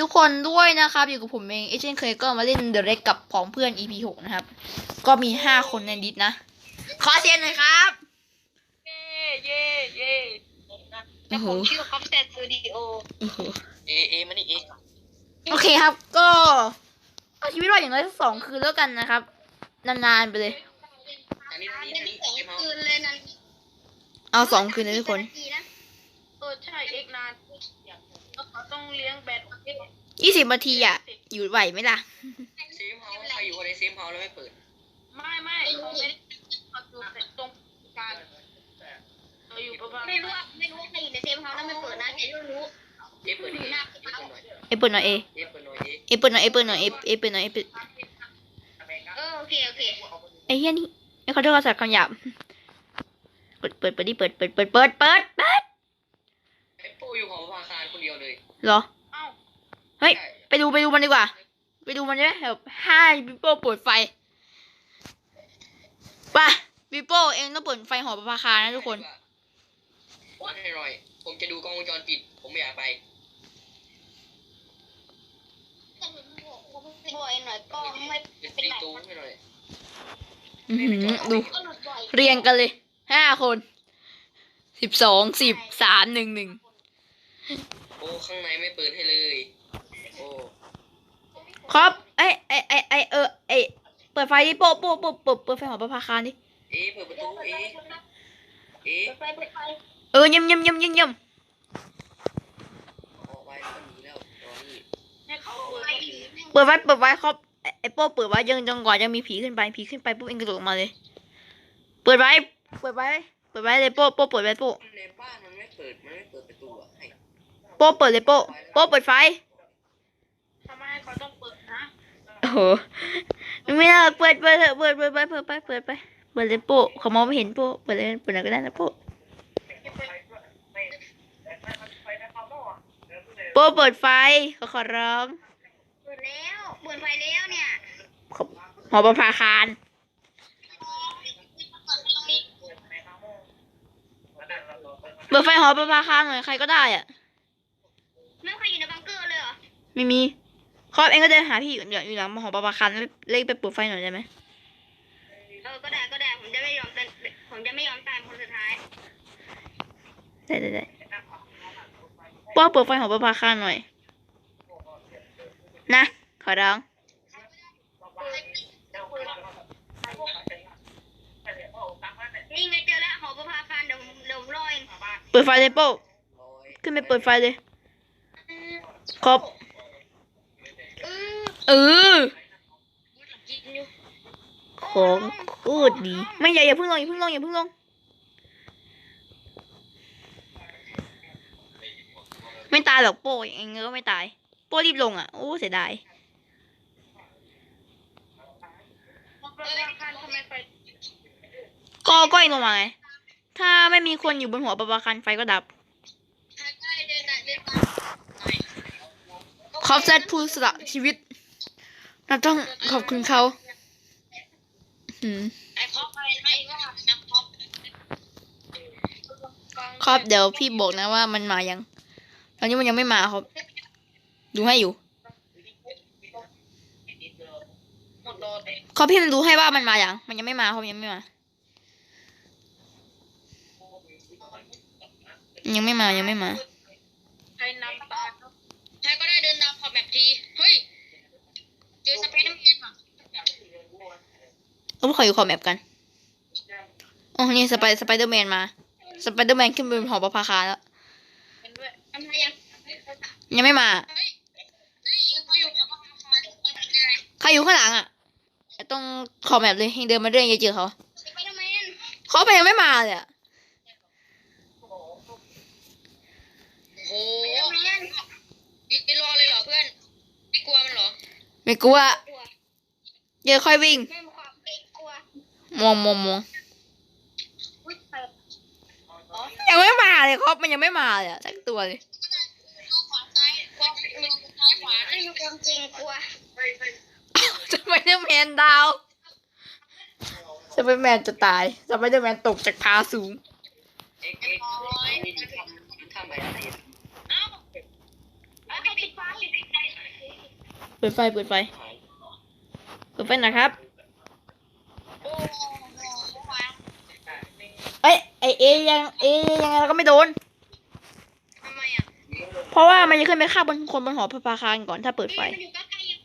ทุกคนด้วยนะครับ อยู่กับผมเองเอเช่นเคยก็มาเล่นเดอะเร็กกับผองเพื่อน EP หกนะครับ ก็มีห้าคนในดิสนะ ขอเสียงหน่อยครับเย่เย่เย่โอ้โหผมชื่อคอฟเซตสตูดิโอโอ้โหเอเอมานี่เอโอเคครับ ก็เอาชีวิตรอดอย่างน้อยสักสองคืนแล้วกันนะครับ นานๆไปเลยอันนี้อันนี้เป็อันนนี้สองเอมาคืนเลยนะเอาสองคืนเลยทุกคนเออใช่เอกนานแล้ว เขาต้องเลี้ยงแบดยี่สิบนาทีอะ อยู่ไหวไหมล่ะเซฟเฮาส์ใครอยู่ในเซฟเฮาส์แล้วไม่เปิด ไม่ไม่เขาไม่ได้เขาอยู่ตรงกลางเราอยู่ประมาณไม่รู้ว่าไม่รู้ว่าใครอยู่ในเซฟเฮาส์แล้วไม่เปิดนะแต่รู้รู้เอเปิดเอเอเปิดหน่อยเอเปิดหน่อยเอเอเปิดหน่อยเอเอเปิดหน่อยเอเอเปิดหน่อยเอเอเปิดเออโอเคโอเคไอ้เหี้ยนี่ไอ้ขอโทษขอสัตว์คำหยาบเปิดเปิดเปิดดิเปิดเปิดเปิดเปิดเปิดเปิด ไอ้โป้อยู่หอประภาคารคนเดียว เลยเหรอเอ้าเฮ้ยใช่ไปดูไปดูมันดีกว่า ไปดูมันได้ไหมแบบให้บิโป้เปิดไฟไป่ะบิโป้เองต้องเปิดไฟหอประภาคารนะทุกคนว่าให้หน่อย ผมจะดูกล้องวงจรปิด ผมไม่อยากไปบ่อยหน่อยก็ไม่จะเป็นตีไรตู้ให้หน่อยอื้อหือดูก็หลุดบ่อยเรียงกันเลยห้าคนสิบสองสิบสามหนึ่งหนึ่ง โอ้ข้างในไม่เปิดให้เลย โอ้ครับไอ้ไอ้ไอ้ไอ้เออไอ้เปิดไฟดิโป้โป้โป้เปิดเปิดไฟหอประภาคารดิเอเปิดประตูเอเอเปิดไฟเปิดไฟเออเยี่ยมเยี่ยมเยี่ยมเยี่ยมเยี่ยมออกไปแล้วก็หนีแล้วตอนนี้ให้เขาเปิดไฟให้ผีเปิดไว้เปิดไว้ครับไอ้ไอ้โป้เปิดไว้ยังจนกว่าจะมีผีขึ้นไปผีขึ้นไปปุ๊บเองกระโดดออกมาเลย เปิดไว้เปิดไว้เปิดไว้เลยโป้โป้เปิดไว้โป้ในบ้านมันไม่เปิดมันไม่เปิดประตูอะให้ โป้เปิดเลยโป้โป้เปิดไฟทำไมเขาต้องเปิดนะโอ้โหไม่น่าเปิดเปิดเถอะเปิดเปิดไปเปิดไปเปิดไปเปิดเลยโป้เขามองไม่เห็นโป้เปิดเลยเปิดหน่อยก็ได้นะโป้โป้เปิดไฟเขาขอร้องเปิดแล้วเปิดไฟแล้วเนี่ยหอประภาคารเปิดไฟหอประภาคารหน่อยใครก็ได้อะ ไม่มีครับเองก็เดินหาพี่อยู่อยู่หลังหอประภาคารเล่ไปเปิดไฟหน่อยได้ไหมเออก็ได้ก็ได้ผมจะไม่ยอมตายผมจะไม่ยอมตายเป็นคนสุดท้ายได้ได้ได้ป้อเปิดไฟหอประภาคารหน่อย นะ ขอร้องนี่ไงเจอแล้วหอประภาคารเดี๋ยวผมเดี๋ยวผมรอเองเปิดไฟเลยโป้โอ้ยขึ้นไปเปิดไฟเลย ครับเออ เออจิกนิ้วของโคตรดี ไม่อย่าอย่าเพิ่งลงอย่าเพิ่งลงอย่าเพิ่งลง ไม่ตายหรอกโป้เองก็ไม่ตาย โป้รีบลงอะ โอ้เสียดายเออคันทำไมไฟก็ก็เองลงมาไง ถ้าไม่มีคนอยู่บนหัวประภาคารไฟก็ดับใช่เดินได้เดินไปขอบเซตผู้สละชีวิต เราต้องขอบคุณเขาอืมไอ้คอไปให้ว่านะคอครับเดี๋ยวพี่บอกนะว่ามันมายัง ตอนนี้มันยังไม่มาครับ ดูให้อยู่หมดโดนเลยครับพี่มันดูให้ว่ามันมายังมันยังไม่มาครับยังไม่มา ยังไม่มายังไม่มาใครนำตาใครก็ได้เดินตามขอบแบบทีเฮ้ยเจอสไปเดอร์แมนว่ะ เออขออยู่คอมแมปกันอ๋อนี่สไปสไปเดอร์แมนมา สไปเดอร์แมนขึ้นบนหอประภาคารแล้วเป็นด้วยทำไมยังยังไม่มาเฮ้ยเฮ้ยยังอยู่กับประภาคารยังไงใครอยู่ข้างหลังอะต้องคอมแมปเลยให้เดินมาเรื่อยอย่าเจอเขาสไปเดอร์แมนเขาไปยังไม่มาเลยอะโอ้ยยืนรอเลยเหรอเพื่อน ไม่กลัวมันเหรอ ไม่กลัวกลัวเดี๋ยวค่อยวิ่ง มองมองมองอุ้ยไปยังไม่มาเลยครับ มันยังไม่มาเลยอะสักตัวเลยดูขวาซ้ายกลัวมันซ้ายขวาไม่มีความจริงกลัวสไปเดอร์แมนดาวสไปเดอร์แมนจะตายสไปเดอร์แมนตกจากพาสูง เอ็กเอ็กนี่ทำทำอะไรอะเอ้าเอาไปปิดไฟปิดไฟ เปิดไฟ เปิดไฟเปิดไฟหนะครับ เอ้ยไอเอยังเอยังไงเราก็ไม่โดน ทำไมอะเพราะว่ามันจะขึ้นไปฆ่าบนคนบนหอประภาคารก่อนถ้าเปิดไฟ มันอยู่ใกล้ๆยัง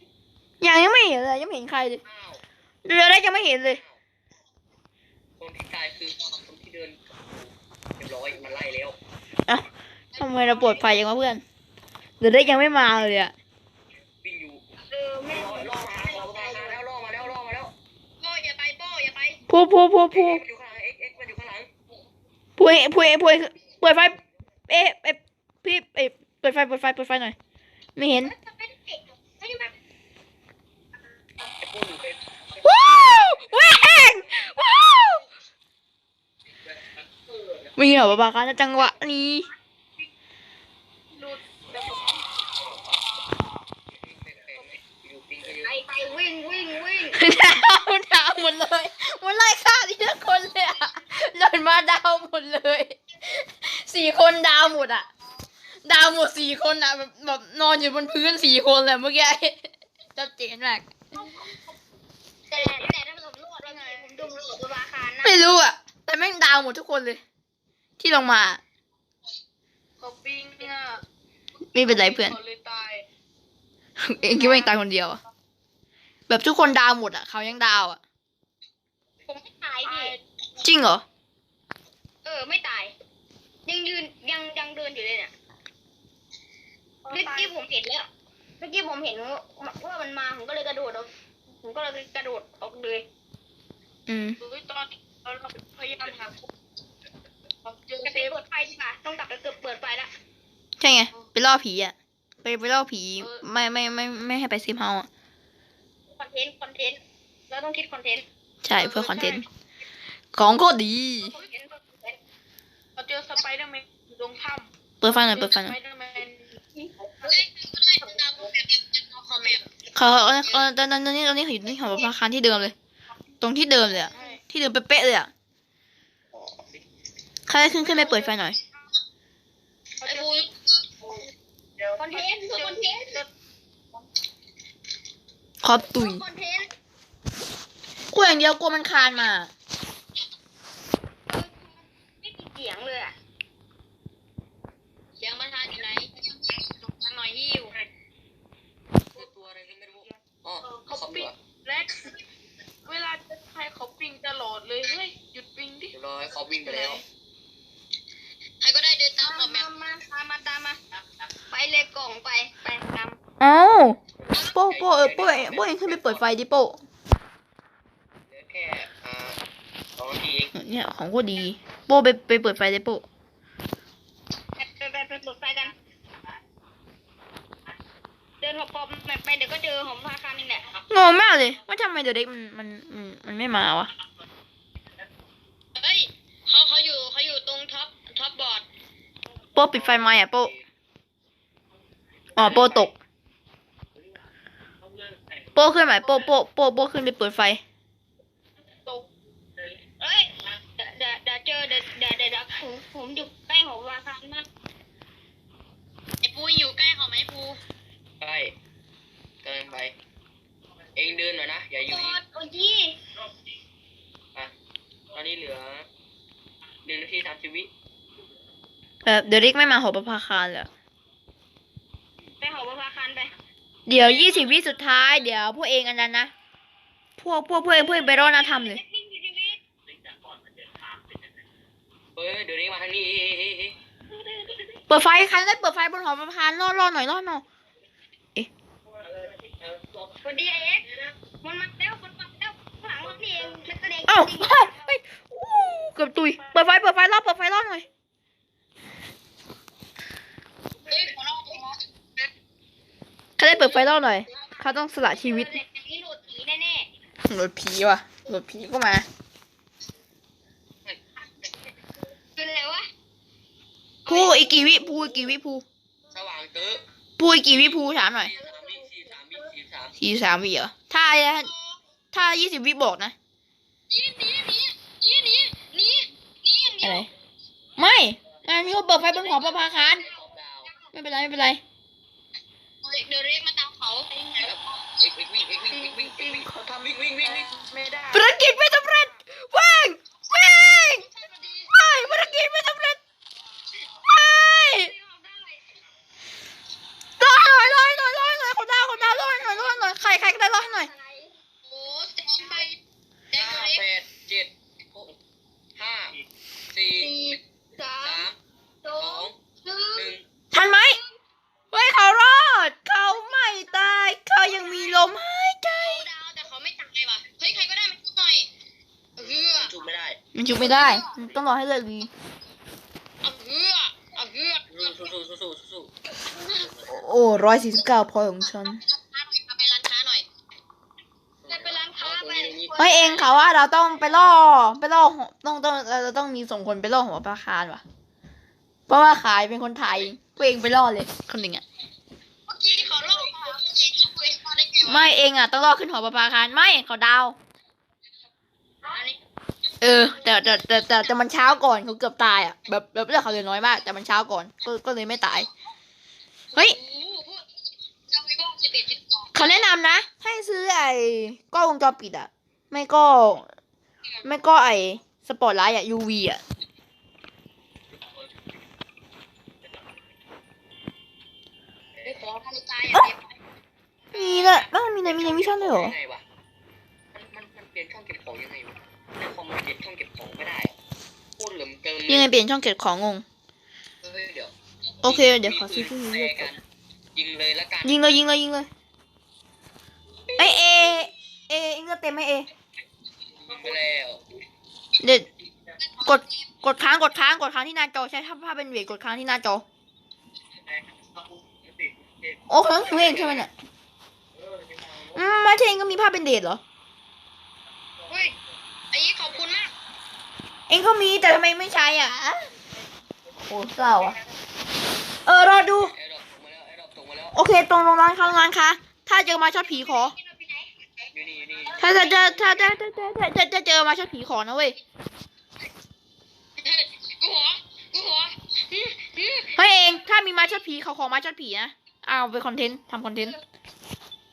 ยังยังไม่เห็นเลยยังไม่เห็นใครเลยอ้าวเรือได้ยังไม่เห็นเลยคนที่ตายคือคนที่เดินเรียบร้อยมันไล่แล้วเอ้าทำไมเราปวดไฟยังวะเพื่อนเรือได้ยังไม่มาเลยอะ วิ่งอยู่ เออไม่ ล่อล่อมาล่อมาแล้วล่อมาแล้วล่อมาแล้ว โป้อย่าไปโป้ อย่าไปพูพูพูพูเอ็กซ์อยู่ข้างหลังเอ็กซ์เอ็กซ์มันอยู่ข้างหลังพูพูพูเปิดไฟเอ๊ะเอ๊ะพี่เอ๊ะเปิดไฟเปิดไฟเปิดไฟหน่อย ไม่เห็นจะเป็นเด็กไม่ใช่แบบไอ้พวกอยู่เป็นว้าวแหวงว้าวมีเหรอประภาคารจังหวะนี้หลุดเดี๋ยวผมอยู่ปิงก็อยู่ไปไปวิ่งวิ่งวิ่งดาวดาว หมดเลยมันไล่ฆ่าทีละคนเลยอะหล่นมาดาวหมดเลยสี่คนดาวหมดอะดาวหมดสี่คนอะแบบแบบนอนอยู่บนพื้นสี่คนเลยเมื่อกี้ชัดเจนมากแต่แต่ถ้าผมรอดว่าไงผมดุมรอดตัวอาคารนะไม่รู้อะแต่แม่งดาวหมดทุกคนเลย ที่ลงมาเขาปิ้งอะไม่เป็นไรเพื่อนเลยตายเองคิดว่าเองตายคนเดียวอะแบบทุกคนดาวหมดอะเขายังดาวอะผมไม่ตายดิจริงเหรอ เออ ไม่ตาย ยังยืนยังยังเดินอยู่เลยเนี่ยเมื่อกี้ผมเห็นแล้วเมื่อกี้ผมเห็นว่ามันมาผมก็เลยกระโดดออกผมก็เลยกระโดดออกเลยอืมตอนเราพยายามหาเจอเซฟเปิดไฟดีกว่าต้องกลับไปเกือบเปิดไฟละใช่ไงไปล่อผีอะไปไปล่อผีเออไม่ไม่ไม่ไม่ให้ไปซิมเฮาอะคอนเทนต์คอนเทนต์เราต้องคิดคอนเทนต์ ใช่เพื่อคอนเทนต์ ของก็ดีคอนเทนต์เราเจอสไปเดอร์แมนอยู่ตรงถ้ำเปิดไฟหน่อยเปิดไฟหน่สอยไปเดอร์แมนเฮ้ยก็ได้ทำตามแบบแบบคอมเมนต์เขาเขาเขาตอนตอนตอนนี้ตอนนี้เขาอยู่ที่หอประภาคารที่เดิมเลย ตรงที่เดิมเลยอะที่เดิมเป๊ะๆเลยอะใครขึ้นขึ้นไปเปิดไฟหน่อย ไอ้บูคอนเทนต์คอนเทนต์ครอบตุย คอนเทนต์ กลัวอย่างเดียวกลัวมันคานมา ไม่มีเสียงเลยอะเสียงมันทานอยู่ไหนทางหน่อยหิวเจอตัวอะไรก็ไม่รู้อ๋อเขาเขาปิ้ปิ้งงและเวลาจะใครเขาปิ้งตลอดเลยเฮ้ยหยุดปิ้งดิเรียบร้อยเขาวิ่งไปแล้ว ใครก็ได้เดินตามมาคอมเมมานต์มาตามมาตามมา ไปเลยกล่องไปไปตาม เอ้าโป้โป้เออโป้เองโป้เองขึ้นไปเปิดไฟดิโป้เหลือ แค่อ่าสองนาทีเองเนี่ยของก็ดี โป้ไปไปเปิดไฟดิโป้ไปไปไปไปเปิดไฟกัน เดินหอบปอมไปเดี๋ยวก็เจอหอมพาคารนี่แหละงงมากเลย ว่าทำไมเดอะเด็กมันมันมันมันไม่มาวะเฮ้ยเขาเขาอยู่เขาอยู่ตรงท็อปท็อปบอร์ดโป้ปิดไฟไหมอะโป้อ๋อโป้ตก โป้ขึ้นไหมโป้โป้โป้โป้ขึ้นไปเปิดไฟ ตกเอ้ยเดี๋ยวเดี๋ยวเดี๋ยวเจอเดี๋ยวเดี๋ยวเดี๋ยวเดี๋ยวผมผมอยู่ใกล้หอพาคารมากไอ้ปูอยู่ใกล้เขาไหมปูใกล้เกินไป เองเดินหน่อยนะ อย่าอยู่กนิ่งดโอ้ยี่อะตอนนี้เหลือหนึ่งนาทีสามสิบวิเออเดอะเด็กไม่มาหอประภาคารเหรอไปหอพาคารไป เดี๋ยวยี่สิบวิสุดท้าย เดี๋ยวพวกเองอันนั้นนะ พวกพวกพวกเองพวกเองไปรอดหน้าทำเลย นิ่งอยู่ชีวิต เฮ้ยเดี๋ยวนี้มาทางนี้เอ้ยเอ้ยเอ้ยเปิดไฟใครได้เปิดไฟบนหอประภาคารรอดรอดหน่อยรอดหน่อยสวัสดีไอเอ็กซ์มันมาแล้วมันมาแล้วข้างหลังเราพี่เองนักแสดงเอ้าจริงเฮ้ยอู้เกือบตุยเปิดไฟเปิดไฟรอดเปิดไฟรอดหน่อยเฮ้ยขอลองขอลองใครได้เปิดไฟรอดหน่อยเขาต้องสละชีวิตเด็กอันนี้หลุดผีแน่หลดผีว่ะหลดผีก็มา พูอีกกี่วิพูอีกกี่วิพูสว่างเตอพูอีกกี่วิพูถามหน่อยสี่สามวิเหรอถ้าถ้ายี่สิบวิบอกนะยี่หนีหนีหนีหนีหนีหนีอย่างเดียวไม่งานนี้เขาเปิดไฟบนหอประภาคารไม่เป็นไรไม่เป็นไรเดี๋ยวเรียกมาตามเขาเขาทำวิ่งวิ่งวิ่งวิ่งเขาทำวิ่งวิ่งวิ่งไม่ได้ภารกิจไม่สำเร็จ อยใครก็ได้รอให้หน่อยโอ้แจงไปแจงห้าตัวเล็กแปดเจ็ดหกห้าสี่สี่สาสามมสสอองงหนึ่หนึ่งงทันไหมเฮ้ยเขารอด เขาไม่ตายเขายังมีลมหายใจเขาดาวแต่เขาไม่ตายว่ะเฮ้ยใครก็ได้มาช่วยหน่อยเอาเฮือจุบไม่ได้มันจุกไม่ได้มันต้องรอให้เลือดรีเอาเฮือเอาเฮือสู้สู้สู้สู้สู้โอ้ร้อยสี่สิบเก้าพอยของฉันไปร้านค้าหน่อย ไปร้านค้า ไปไม่เองเขาว่าเราต้องไปล่อไปล่อหอต้องต้องเราต้องมีส่งคนไปล่อหัวปลาคาร์ว่ะ เพราะว่าขายเป็นคนไทยพวกเองไปล่อเลยคนหนึ่งอะเมื่อกี้เขาเล่ามาเมื่อกี้เขาคุยมาได้ไงวะไม่เองอะต้องล่อขึ้นหัวปลาคาร์ไม่เขาดาวอันนี้เออแต่แต่แต่แต่แต่มันเช้าก่อนเขาเกือบตายอะแบบแบบเลือดเขาเหลือน้อยมาก แต่มันเช้าก่อนก็ก็เลยไม่ตายเฮ้ยโอ้โหพวกเจ้าไอ้พวกสิบเอ็ดสิบสองเขาแนะนำนะ ให้ซื้อไอ้กล้องวงจรปิดอะ ไม่ก็ ไม่ก็ไอ้สปอตไลท์อะ UV อะไอ้ของนาฬิกาอย่างเดียวมีนะมันมีในมีในวิชั่นด้วยเหรอยังไงวะมันมันมันเปลี่ยนช่องเก็บของยังไงวะในคอมมันเปลี่ยนช่องเก็บของไม่ได้อะโคตรเหลื่อมเกินเลยังไงเปลี่ยนช่องเก็บของงงเฮ้ยเดี๋ยวโอเค เดี๋ยวขอซื้อที่มีนี่ปืนแฟร์กันยิงเลยละกันยิงเลยยิงเลยยิงเลยไอยเอเอเอ็งเลือดเต็มไหมเอยิง ไปแล้วเด็ดกดกดค้างกดค้างกดค้างที่หน้าจอใช่ถ้าถ้าเป็นเวทกดค้างที่หน้าจอโอ้ครั้งเองใช่ไหมเนี่ยอืมมาเทงก็มีภาพเป็นเดทเหรอเฮ้ยไอ้ยี่ขอบคุณมาก เองก็มีแต่ทำไมไม่ใช้อะโอ้เศร้าอะเออรอดูแอร์ดรอปส่งมาแล้วแอร์ดรอปส่งมาแล้วโอเคตรงโรงร้านค้าโรงร้านค้าถ้าเจอมาชอบผีขอ ถ้าจะเจอถ้าจะถ้าจะถ้าจะจอเจอมาชักผีขอนะเว้ยเฮ้ยเองถ้ามีมาชักผีเขาขอมาชักผีนะเอาไปคอนเทนต์ทำคอนเทนต์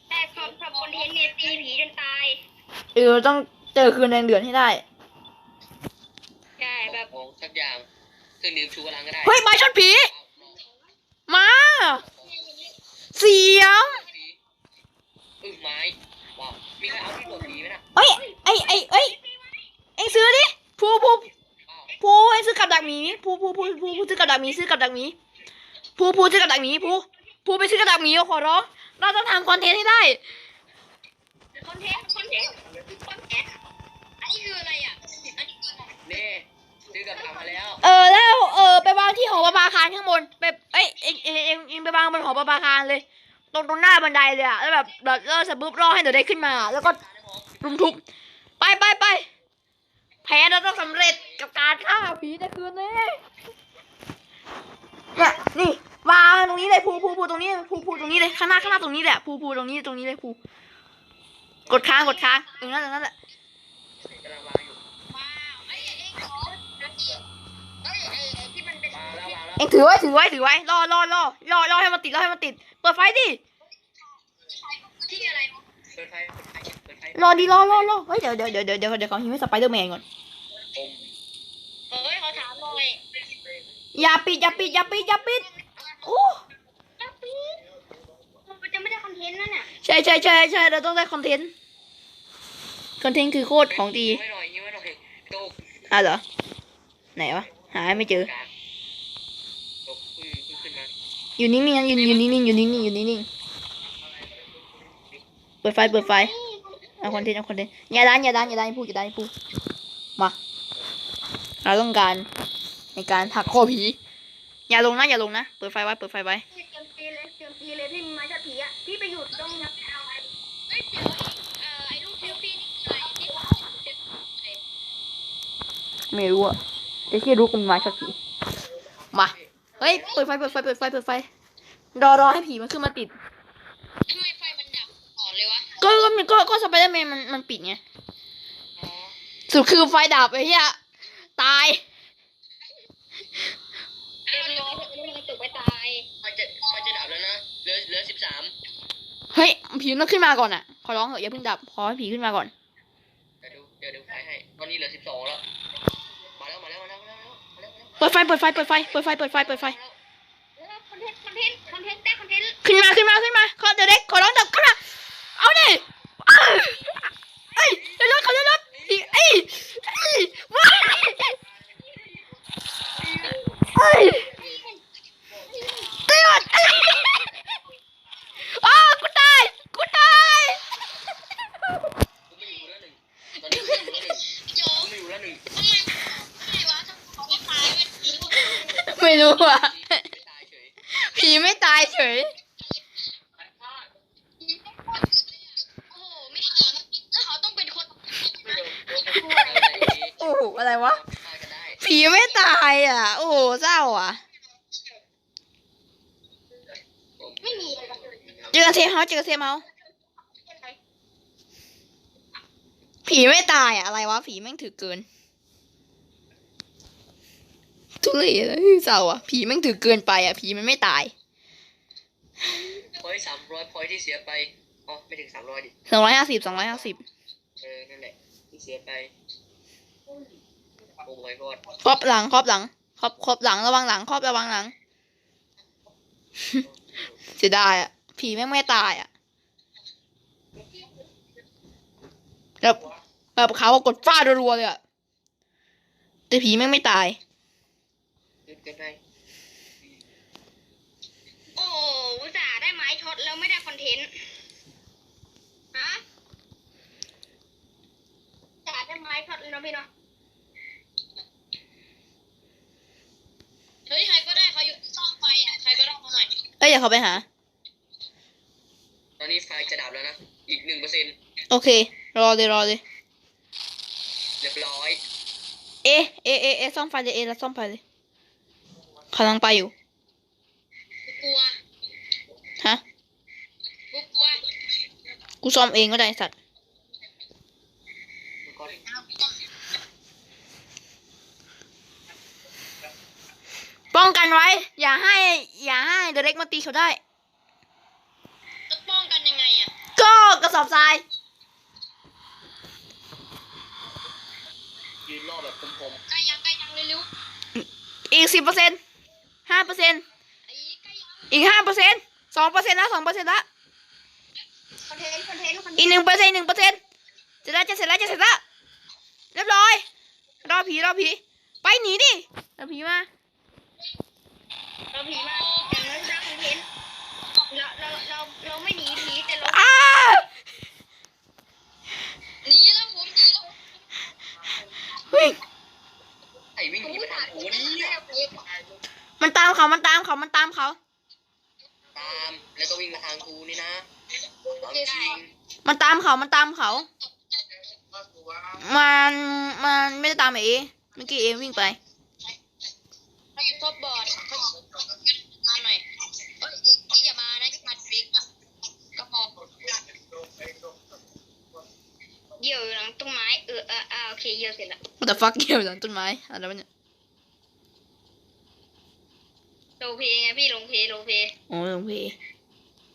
แต่ทำทำคอนเทนต์เนี่ยตีผีจนตายเออต้องเจอคืนแดงเดือนให้ได้ใช่แบบสักอย่างคือนิ้วชูกำลังก็ได้เฮ้ยมาชักผีมาเสียงไม้ มีใครเอาที่ตัวผีไหมนะเฮ้ยไอไอเอ้ยเอ็งซื้อดิผู้ผู้อ้าวผู้เอ็งซื้อกับดักหมีผู้ผู้ผู้ผู้ผู้ซื้อกับดักหมีซื้อกับดักหมีผู้ผู้ซื้อกับดักหมีผู้ผู้ไปซื้อกับดักหมีขอร้องเราต้องทำคอนเทนต์ให้ได้คอนเทนต์คอนเทนต์คอนเทนต์อันนี้คืออะไรอะอันนี้คืออะไรนี่ซื้อกับดักมาแล้ว เออแล้วเออไปวางที่หอประภาคารข้างบนไปเอ้ยเอ็งเอ็งเอ็งเอ็งไปวางบนหอประภาคารเลย ตรงตรงหน้าบันไดเลยอะแล้วแบบแบบเออสปุ๊บรอให้เดี๋ยวได้ขึ้นมา แล้วก็รุมทุบไปไปไปแผนเราต้องสำเร็จกับการฆ่าผีในคืนนี้เนี่ยนี่วางตรงนี้เลยภูภูภูตรงนี้ภูภูตรงนี้เลยข้างหน้าข้างหน้าตรงนี้แหละภูภูตรงนี้ตรงนี้เลยภูกดค้างกดค้างตรงนั้นตรงนั้นแหละกำลังวางอยู่ว้าวไอ้ไอ้ไอ้ขอนาทีเฮ้ยไอ้ไอ้ที่มันเป็นวางแล้ววางแล้วเอ็งถือไว้ถือไว้ถือไว้รอรอรอรอรอให้มันติดรอให้มันติด ปิดไฟดิที่อะไรวะเปิดไฟเปิดไฟเปิดไฟรอดีรอรอรอเฮ้ยเดี๋ยวเดี๋ยวเดี๋ยวเดี๋ยวเดี๋ยวเดี๋ยวเขาหิวให้สไปเดอร์แมนก่อนอมเฮ้ยเขาถามหน่อยอย่าปิดอย่าปิดอย่าปิดอย่าปิดโอ้มันจะไม่ได้คอนเทนต์นั่นน่ะใช่ใช่ใช่ใช่เราต้องได้คอนเทนต์คอนเทนต์คือโคตรของดียิ้มให้หน่อยยิ้มให้หน่อยโตกอะเหรอไหนวะหาไม่เจอ การโตกเพิ่งเพิ่งขึ้นมา อยู่นิ่งๆนะอยู่อยู่นิ่งๆอยู่นิ่งๆอยู่นิ่งๆเปิดไฟเปิดไฟเอาคอนเทนต์เอาคอนเทนต์อย่าดันอย่าดันอย่าดันให้พูดอย่าดันให้พูดมาเราต้องการในการหักคอผีอย่าลงนะอย่าลงนะเปิดไฟไว้เปิดไฟไว้เตรียมตีเลยเตรียมตีเลยพี่มีไม้จับผีอะพี่ไปอยู่ตรงนั้นเอาไอ้เฮ้ยเดี๋ยวเอ่อไอ้ลูกเซลฟี่นี่คืออะไรที่เขาเซลฟี่ไม่รู้อะแต่ที่รู้กันมาชอบผีมา เฮ้ย เปิดไฟ เปิดไฟ เปิดไฟ เปิดไฟ รอรอให้ผีมันขึ้นมาติด ทำไมไฟมันดับก่อนเลยวะก็ก็มันก็ก็สไปเดอร์แมนมันมันปิดไง อ๋อสุดคือไฟดับไอ้เหี้ย ตายเตรียมรอให้มันตกไปตายไฟจะไฟจะดับแล้วนะ เหลือเหลือสิบสามเฮ้ย ผีมันขึ้นมาก่อนอะขอร้องเถอะอย่าเพิ่งดับ ขอให้ผีขึ้นมาก่อน เดี๋ยวดูเดี๋ยวดูไฟให้ ตอนนี้เหลือสิบสองแล้ว เปิดไฟเปิดไฟเปิดไฟเปิดไฟเปิดไฟเปิดไฟคอนเทนต์คอนเทนต์คอนเทนต์แต่คอนเทนต์ขึ้นมาขึ้นมาขึ้นมาขอเดี๋ยวเด็กขอร้องดับขึ้นมาเอาดิ รู้อะ ไม่ตายเฉย ผีไม่ตายเฉย โอ้โหไม่เหลือแล้วเขาต้องเป็นคน ไม่โดนโดนพูดอะไรดี โอ้โหอะไรวะ ฆ่ากันได้ ผีไม่ตายอะ โอ้โหเศร้าอะ ไม่มีอะไร เจอกันเซฟเฮาส์เจอกันเซฟเฮาส์ผีไม่ตายอะ อะไรวะ ผีแม่งถือ เกินทุเรศเลยเศร้าอะ ผีแม่งถือเกินไปอะ ผีมันไม่ตายพอยสามร้อยพอยที่เสียไปอ๋อไม่ถึงสามร้อยดิสองร้อยห้าสิบสองร้อยห้าสิบเออ นั่นแหละ ที่เสียไป โอ้ my god ครอบหลังครอบหลังครอบครอบหลังระวังหลังครอบระวังหลังเสียดายอะ ผีแม่งไม่ตายอะแบบ แบบเขากดฟาดรัวๆเลยอะแต่ผีแม่งไม่ตายขึ้นกันไปโอ้อุตส่าห์ได้ไม้ช็อตแล้วไม่ได้คอนเทนต์ฮะอุตส่าห์ได้ไม้ช็อตแล้วนะพี่เนาะเฮ้ยใครก็ได้เขาอยู่ซ่อมไฟอะใครก็ได้มาหน่อยเอ้ยเดี๋ยวเขาไปหา ตอนนี้ไฟจะดับแล้วนะ อีกหนึ่งเปอร์เซ็นต์โอเค รอเลยรอเลยเรียบร้อย เอะเอะเอะเอะซ่อมไฟเลยเอะแล้วซ่อมไฟเลยกำลังไปอยู่กูกลัวฮะกูกลัวกูซ่อมเองก็ได้ไอ้สัตว์แล้วก็ป้องกันไว้ อย่าให้ อย่าให้เดเร็กมาตีเขาได้ จะป้องกันยังไงอะ ก็กระสอบทราย ยืนรอแบบคมใกล้ยังใกล้ยังเร็วอีกสิบเปอร์เซ็นห้าเปอร์เซ็นๆไอ้ใกล้ยังอีกห้าเปอร์เซ็นสองเปอร์เซ็นละสองเปอร์เซ็นละคอนเทนต์คอนเทนต์คอนเทนต์อีกหนึ่งเปอร์เซ็นหนึ่งเปอร์เซ็นจะได้จะเสร็จแล้วจะเสร็จแล้วเรียบร้อยรอผีรอผีไปหนีดิรอผีมาเราผีมาอย่างนั้นสร้างคอนเทนต์เราเราเราเราไม่หนีผีแต่เรา อ้า หนีแล้วผมหนีแล้ว วิ่ง ๆไอ้วิ่งหนีไปทางกูนี่ มันตาม เขามันตามเขามันตามเขา ตามแล้วก็วิ่งมาทางกูนี่นะตามจริงมันตามเขา มันตามเขามันมันไม่ได้ตามเอเมื่อกี้เอวิ่งไป เขาอยู่ท็อปบอร์ดเขาอยู่มาหน่อยเอ้ยอย่ามานะอย่ามาทริกอะก็พอเหยี่ยวอยู่หลังต้นไม้เออเอออ่าโอเคเหยี่ยวเสร็จละ What the fuck เกี่ยวกับต้นไม้อะไรวะเนี่ย โลเพไงพี่ลงเพลงเพโอ้ยหลวงพี่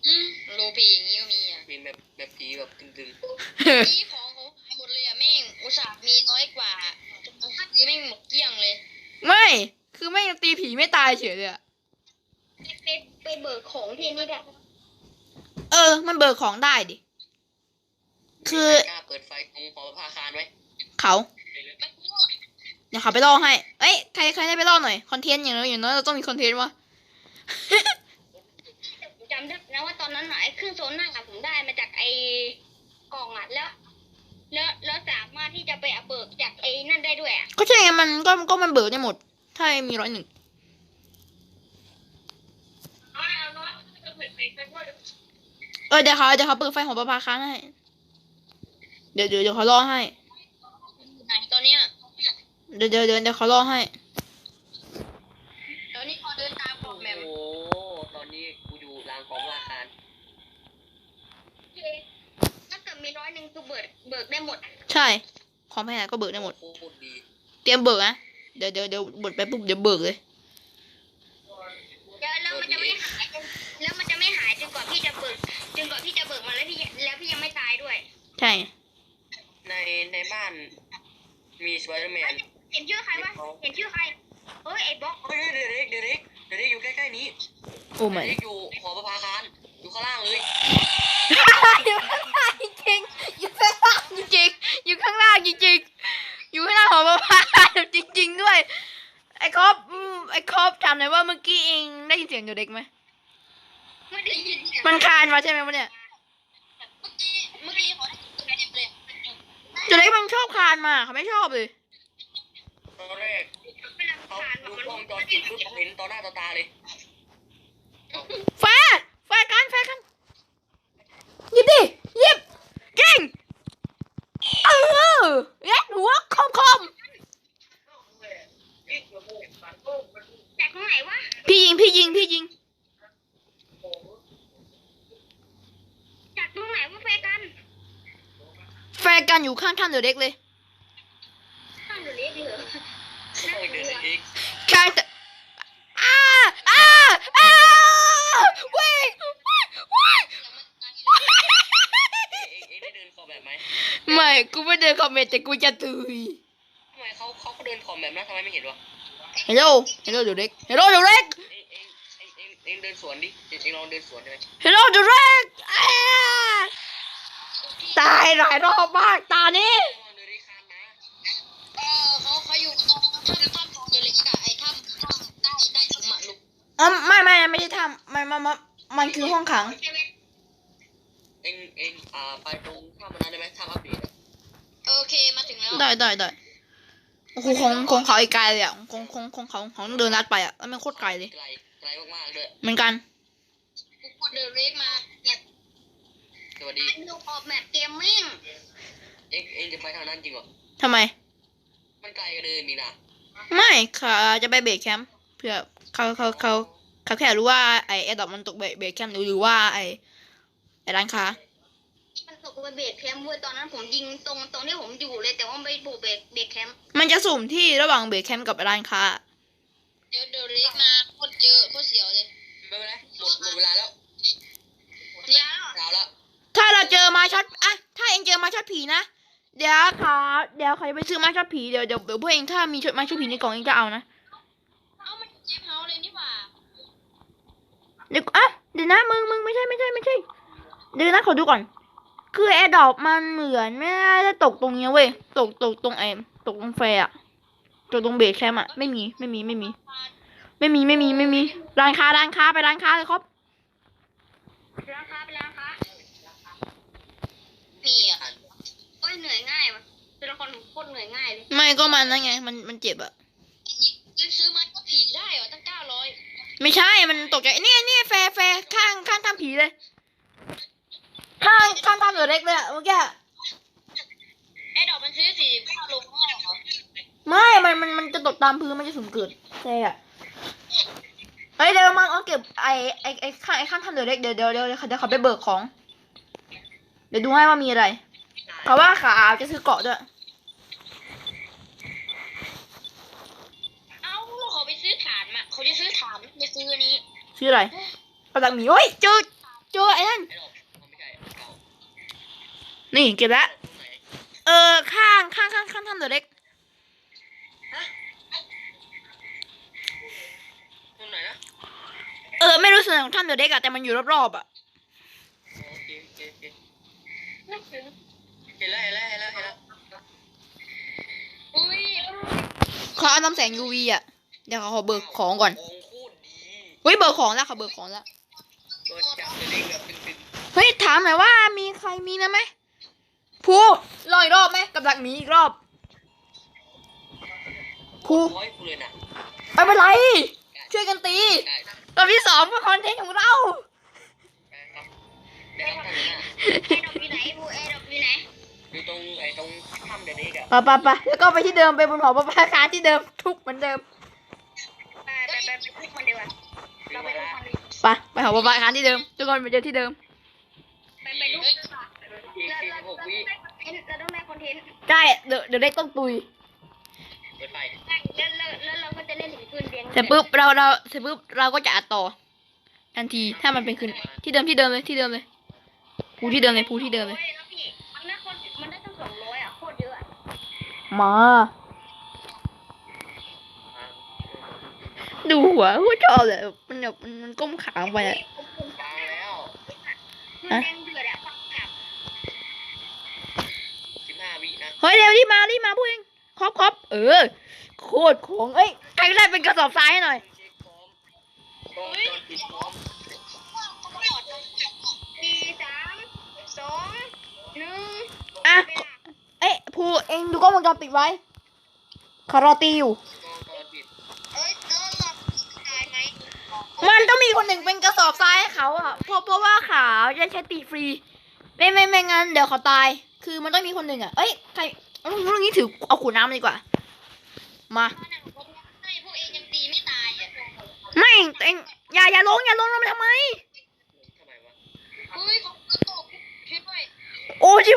อืมโลปีอย่างนี้ก็มีอะเป็นแบบแบบผีแบบตึงนี่ของเขาหายหมดเลยอะแม่งอุตส่าห์มีน้อยกว่าจนคือแม่งหมดเกลี้ยงเลย ไม่ คือไม่งตีผีไม่ตายเฉยเลยอะไปไปเบิกของที่นี่ได้เออ มันเบิกของได้ดิๆคือกล้าเปิดไฟตรงหอประภาคารไหมเขาไม่รู้เดี๋ยวเขาไปล่อให้ เอ้ย ใครใครได้ไปล่อหน่อย คอนเทนต์อย่างน้อยอย่างน้อยเราต้องมีคอนเทนต์วะ ผมจำได้นะว่าตอนนั้นน่ะไอ้เครื่องโซน่าอะผมได้มาจากไอ้กล่องอะแล้ว แล้วแล้วสามารถที่จะไปเอาเบิกจากไอ้นั่นได้ด้วยอะก็ใช่ไงมันก็ก็มันเบิกได้หมด ถ้ามีร้อยหนึ่งเออเดี๋ยวเขาเดี๋ยวเขาเปิดไฟของประภาค้างให้เดี๋ยวเดี๋ยวเดี๋ยวเขาล่อให้ ไหนตอนเนี้ยเดี๋ยวเดี๋ยวเดี๋ยวเดี๋ยวเขาล่อให้ ตอนนี้พอเดินตามขอบแม โอ้ ม โห ตอนนี้กูอยู่ลานของประภาคาร ถ้าเกิดมีร้อยหนึ่ง คือเบิกเบิกได้หมดใช่ของแพงก็เบิกได้หมด โคตรดีเตรียมเบิกนะเดี๋ยวเดี๋ยวเดี๋ยวบดไปปุ๊บเดี๋ยวเบิกเลย แล้วแล้วมันจะไม่หายจนแล้วมันจะไม่หายจนกว่าพี่จะเบิกจนกว่าพี่จะเบิกมาแล้วพี่แล้วพี่ยังไม่ตายด้วยใช่ ในในบ้านมีสไปเดอร์แมนเห็นชื่อใครวะเห็นชื่อใครเฮ้ยไอ้บล็อกเฮ้ยเดเร็กเดเร็กเดเร็กอยู่ใกล้ๆนี้โอ้ไม่เดเร็กอยู่หอประภาคารอยู่ข้างล่างเลยอยู่ข้างล่างจ ริงๆอยู่ข้างล่างจริงๆอยู่ข้างล่างจริงๆอยู่ข้างล่างของประภาคารจริง ๆ ด้วย ไอ้ครอบอืมไอ้ครอบถามหน่อยว่าเมื่อกี้เองได้ยินเสียงเด็กไหมไม่ได้ยินเสียงมันคานมาใช่ไหมวะเนี่ยเมื่อกี้เมื่อกี้เขาได้ยินเต็มเลยเด็กมันชอบคานมาเขาไม่ชอบเลยตอนแรกเวลาเขาเขาผ่านดูมันกล้องวงจอปิดปุ๊บเห็นต่อหน้าต่อตาเลย แฟร์แฟร์กันแฟร์กันหยิบดิหยิบเก่งเออเย็ดหัวคมคม จากตรงไหนวะ พี่ยิงพี่ยิงพี่ยิง จากตรงไหนวะเฟกัน แฟร์กันอยู่ ข้างท่านเดอะเด็กเลยข้างเดือดเล็กเหรอโอ้ยเดินเองข้างแต่อ้าอ้าอ้าวิ่งวิ่งวิ่งเองเองได้เดินขอบแบบไหมไม่กูไม่เดินคอมเมนต์แต่กูจะตุยทำไมเขาเขาก็เดินขอบแบบนั้นทำไมไม่เห็นวะฮัลโหลฮัลโหลเดอะเด็กฮัลโหลเดอะเด็กเองเองเองเองเองเดินสวนดิเองเองลองเดินสวนได้ไหมฮัลโหลเดอะเด็ก ตายหลายรอบมากตานี้ลองเดินได้คานนะเออเขาเขาอยู่ตรงถ้ำถ้ำของเดลิกอะไอ้ถ้ำถ้ำใต้ใต้ถุนอะลูกอ๋อไม่ไม่ไม่ได้ทำไม่ไม่ไม่มันคือห้องขังใช่ไหมเองเองอ่าไปตรงข้ามมันนั้นได้ไหมข้ามอัปเดตอะโอเคมาถึงแล้วได้ได้ได้โอ้โหของของเขาอีกไกลเลยอะของของของเขาของเดินลัดไปอะแล้วมันโคตรไกลเลยไกลไกลมากๆด้วยเหมือนกันกูกดเดลิกมาเนี่ยส วัสดีอันดูออกแบบเกมมิ่ง เองเองจะไปทางนั้นจริงเหรอ ทำไม มันไกลกันเลยนี่นะไม่เขาจะไปเบรกแคมป์เพื่อเขาเขาเขาเขาแค่รู้ว่าไอแอดดอกมันตกเบรกเบรกแคมป์หรือหรือว่าไอไอร้านค้ามันตกไปเบรกแคมป์เว้ยตอนนั้นผมยิงตรงตรงที่ผมอยู่เลย แต่ว่าไม่บุกเบรกเบรกแคมป์มันจะสุ่มที่ระหว่างเบรกแคมป์กับร้านค้า เดี๋ยวเดลิกมา ผีนะ เดี๋ยวเขาเดี๋ยวเขาจะไปซื้อมาช็อตผีเดี๋ยวเดี๋ยวเดี๋ยวพวกเองถ้ามีช็อตมาช็อตผีในกล่องเองจะเอานะเอ้ามันเจฟเฮาส์เลยนี่หว่าเดี๋ยวอะเดี๋ยวนะมึงมึงไม่ใช่ไม่ใช่ไม่ใช่ เดี๋ยวนะขอดูก่อน คือแอร์ดรอปมันเหมือนไม่ได้ตกตรงเนี้ยเว้ยตกตกตรงไอ้ตกตรงแฟร์อะตกตรงเบรกแคมป์อะไม่มีไม่มีไม่มี ไม่มีไม่มีไม่มีร้านค้าร้านค้าไปร้านค้าเลยครับร้านค้าไปร้านค้ามีอะโอ้ ยเหนื่อยง่ายว่ะตัวละครผมโคตรเหนื่อยง่ายเลยไม่ก็มันนั่นไง มันมันเจ็บอะยังซื้อมันก็ผีได้เหรอตั้งเก้าร้อยไม่ใช่มันตกใจเนี่ยเนี่ยแฟร์แฟร์ข้างข้างทำผีเลย ข้างข้างทำเหลือเล็กเลยอะเมื่อกี้อะไอ้ดอกมันซื้อสี่เก้าโลห้าเหรอไม่ มัน มัน มันจะตกตามพื้น มันจะสุ่มเกิดใช่อะเฮ้ยเดี๋ยวมันเอาเก็บไอ้ไอ้ไอ้ข้างไอ้ข้างทำเหลือเล็กเดี๋ยวเดี๋ยวเดี๋ยวเดี๋ยวเขาเดี๋ยวเขาไปเบิกของ เดี๋ยวดูให้ว่ามีอะไร เขาว่าขาจะซื้อเกาะด้วย เอ้าเขาไปซื้อฐานมาเขาจะซื้อฐานจะซื้ออันนี้ชื่ออะไรกำลังมีโอ้ยเจอเจอไอ้นั่น ไอ้ดอกมันไม่ใช่เก่านี่เก็บแล้วตรงไหนเออข้างข้างข้างข้างทำเหลือเล็ก ตรงไหนนะเออไม่รู้ส่วนไหนของทำเหลือเล็กอะแต่มันอยู่รอบๆอะโอเคโอเคโอเคเห็นแล้วเห็นแล้วเห็นแล้วเห็นแล้วอุ้ยเขาเอาน้ำแสง UV อะเดี๋ยวเขาขอเบิกของก่อนโอ้โคตรดีเฮ้ยเบิกของแล้วเขาเบิกของแล้วตัวจับจะเล่นแบบตึงเฮ้ยถามหน่อยว่ามีใครมีนะไหมภูรออีกรอบไหมกับดักหมีอีกรอบๆภูร้อยกูเลยนะไม่เป็นไร ช่วยกันตี ได้ได้รอบที่สองเพื่อคอนเทนต์ของเราได้ครับเดี๋ยวครับท่านหน้าแอร์ดรอปอยู่ไหนบูแอร์ดรอปอยู่ไหน อยู่ตรงไอ้ตรงถ้ำเดนิกอะไปไปไปแล้วก็ไปที่เดิมไปบนหอประภาคารที่เดิมทุกเหมือนเดิมไปไปไปไปทุกคนเดียวกันเราไปทุกคนดีไปไปหอประภาคารที่เดิม ทุกคนไปเจอที่เดิมไปไปทุกอีกเราสี่เราสิบเราหกต้องวิได้คอนเทนต์เราต้องได้คอนเทนต์ได้เดี๋ยวเดี๋ยวได้ต้องตุยเปิดไฟแล้วแล้วแล้วเราก็จะเล่นถึงคืนเดียงเสร็จปุ๊บเราเราเสร็จปุ๊บเราก็จะอัดต่อ ทันทีถ้ามันเป็นคืนที่เดิมที่เดิมเลยที่เดิมเลยภูที่เดิมเลยภูที่เดิมเลย มา ดูหัวกูชอบเลยมันแบบมันมันก้มขาลงไปอะผมผมฟังแล้วมันแดงเดือดอะฟังแบบสิบห้าวินะเฮ้ยเร็วรีบมารีบมาพวกเองครบครบเออ โคตรของเอ้ยใครก็ได้เป็นกระสอบทรายให้หน่อยเช็คพร้อมกล้องจอปิดพร้อมสี่สามสองหนึ่งอะ เวลาเอ้ยภูเองดูกล้องวงจรปิดไว้คารอตีอยู่ มันต้องมีคนหนึ่งเป็นกระสอบทรายให้เขาอะเพราะเพราะว่าขาวจะใช้ตีฟรี ไม่ไม่ไม่งั้นเดี๋ยวเขาตาย คือมันต้องมีคนหนึ่งอะ เอ้ยใครเรื่องนี้ถือเอาขวดน้ำดีกว่า มาไม่ตายอะไม่เองอย่าอย่าลงอย่าลงลงไปทำไม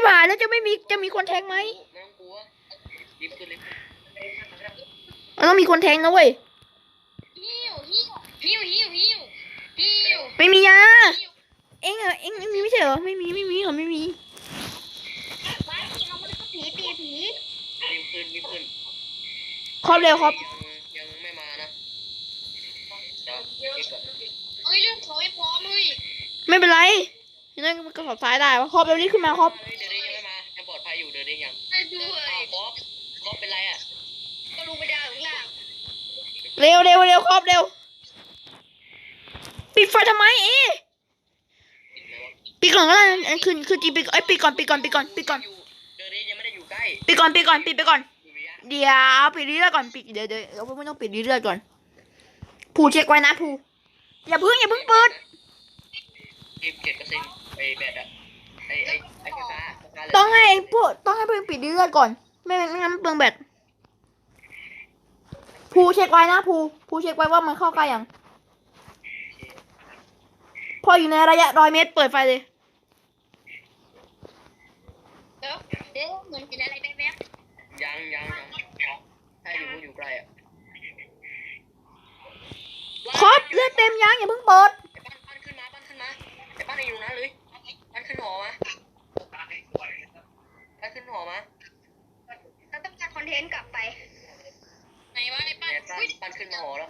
หายแล้วจะไม่มีจะมีคนแทงไหมไม่ต้องกลัวรีบขึ้นรีบขึ้นมันต้องมีคนแทงนะเว้ยหิวหิวหิวหิวหิวหิวไม่มียาหิวเองอะเองไม่มีไม่ใช่เหรอไม่มีไม่มีเขาไม่มีว้ายผีเราไม่ได้ผีตีผีรีบขึ้นรีบขึ้นครอบเร็วครับยังยังไม่มานะเดี๋ยวเช็คก่อนเฮ้ยเรื่องเขาไม่พร้อมเฮ้ยไม่เป็นไรนั่นมันกระสอบทรายได้วะครอบเร็วรีบขึ้นมาครอบ ร็วเร็วเร็วครอบเร็ว ปิดไฟทำไมเอ๊ะปิดไหมวะปิดก่อนก็ได้อันคือคือจีปิดไอ้ยปิดก่อนปิดก่อนปิดก่อนปิดก่อนยู่เดี๋ยวนี้ยังไม่ได้อยู่ใกล้ปิดก่อนปิดก่อนปิดไปก่อนอยู่ระยะเดี๋ยวปิดเรื่อยๆก่อนปิดเดี๋ยวเดี๋ยวเราไม่ต้องปิดเรื่อยๆก่อนผูเช็คไว้นะผูอย่าเพิ่งอย่าเพิ่งเปิดเก็บเก็บเปอร์เซ็นต์ไอ้แบตอะไอ้ไอ้ไอ้ไฟฟ้าไฟฟ้าเลยต้องให้เองพูดต้องให้เพิ่งปิดเรื่อยๆก่อน ไม่ไม่ไม่งั้นมันเปลืองแบต ผูเช็คไว้นะผูผูเช็คไว้ว่ามันเข้าใกล้ยัง พออยู่ในระยะร้อยเมตรเปิดไฟเลยเดี๋ยวเดี๋ยวเหมือนเป็นอะไรแป๊บยังยังยังถ้าอยู่อยู่ใกล้อะครบเลือดเต็มยังอย่าเพิ่งเปิดไอ้ปั้นปั้นขึ้นมาปั้นขึ้นมาไอ้ปั้นอยู่นั้นเลยปั้นขึ้นหอมาปั้นขึ้นหอมาเราต้องการคอนเทนต์กลับไป วะไอ้ป้าเนี่ยปั้นอุ้ยปั้นขึ้นมาหอแล้ว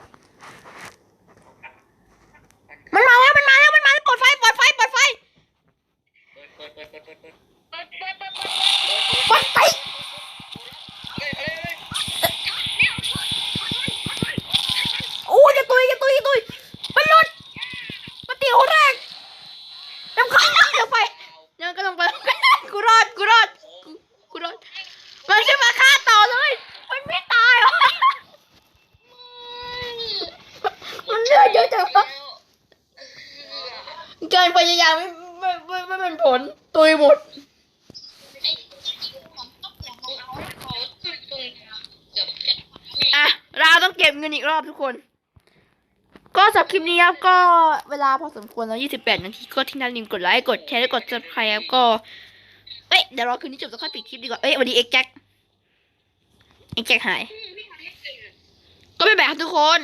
มันมาแล้วมันมาแล้วมันมาแล้วเปิดไฟเปิดไฟเปิดไฟ เปิดเปิดเปิดเปิดเปิดเปิดเปิดเปิดเปิดเปิด เปิดไฟ เฮ้ยเฮ้ยเฮ้ย โอ้ยจะตุยจะตุยจะตุยมันหลุดมันตีคนแรกน้ำข้างเดี๋ยวไปเดี๋ยวก็ลงไปกูรอดกูรอดกูกูรอดมันจะมาฆ่าต่อเลย มันไม่ตายวะมันเลือดเยอะจังวะการพยายามไม่ไม่ไม่ไม่เป็นผลตุยหมด ไอ้ผมต้องเสียงของเอาเขาขึ้นตรงเกือบจะแม่ อะ เราต้องเก็บเงินอีกรอบทุกคน ก็สำหรับคลิปนี้ครับก็เวลาพอสมควรแล้ว 28 นาทีก็ทิ้งท้ายลืมกดไลค์ กดแชร์และกด subscribe ครับก็ เอ้ย เดี๋ยวรอคืนนี้จบแล้วค่อยปิดคลิปดีกว่า เอ้ยสวันดีเอ็กแจ็คเอ็กแจ็คหาย ก็ไปแบบครับทุกคน